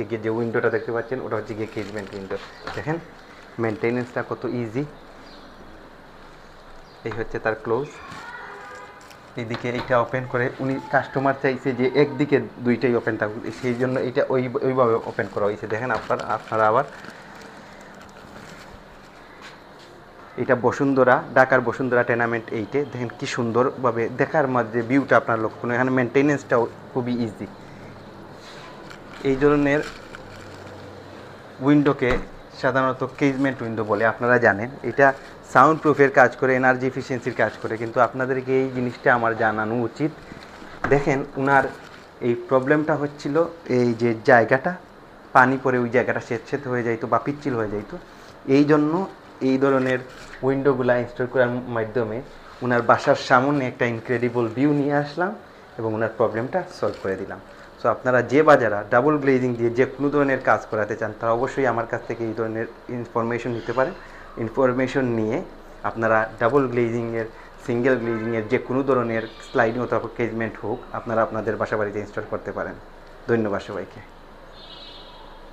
হচ্ছে গিয়ে যে উইন্ডোটা দেখতে পাচ্ছেন, ওটা হচ্ছে গিয়ে কেজমেন্ট উইন্ডো দেখেন মেনটেনেন্সটা কত ইজি এই হচ্ছে তার ক্লোজ এইদিকে এইটা ওপেন করে, উনি কাস্টমার চাইছে যে একদিকে দুইটাই ওপেন থাকুক, সেই জন্য এটা ওই, ওইভাবে ওপেন করা হয়েছে। দেখেন আপনার, আপনারা আবার এটা বসুন্ধরা, ঢাকার বসুন্ধরা টেনামেন্ট এইটে। দেখেন কি সুন্দরভাবে, দেখার মধ্যে ভিউটা আপনার লক্ষ্য। এখানে মেনটেনেন্সটাও খুবই ইজি এই ধরনের উইন্ডোকে সাধারণত কেজমেন্ট উইন্ডো বলে আপনারা জানেন। এটা সাউন্ড প্রুফের কাজ করে এনার্জি এফিসিয়েন্সির কাজ করে। কিন্তু আপনাদেরকে এই জিনিসটা আমার জানানো উচিত। দেখেন, উনার এই প্রবলেমটা হচ্ছিল এই যে জায়গাটা, পানি পরে ওই জায়গাটা স্বেচ্ছেদ হয়ে যাইতো বা পিচ্ছিল হয়ে যাইতো। এই জন্য এই ধরনের উইন্ডোগুলা ইনস্টল করার মাধ্যমে ওনার বাসার সামনে একটা ইনক্রেডিবল ভিউ নিয়ে আসলাম এবং ওনার প্রবলেমটা সলভ করে দিলাম। সো আপনারা যে বাজারা ডাবল গ্লেজিং দিয়ে যে কোনো ধরনের কাজ করাতে চান, তারা অবশ্যই আমার কাছ থেকে এই ধরনের ইনফরমেশন নিতে পারেন। ইনফরমেশন নিয়ে আপনারা ডাবল গ্লেজিংয়ের সিঙ্গেল গ্লেজিংয়ের যে কোনো ধরনের স্লাইডিং অথবা কেজমেন্ট হোক, আপনারা আপনাদের বাসা বাড়িতে ইনস্টল করতে পারেন। ধন্যবাদ সবাইকে।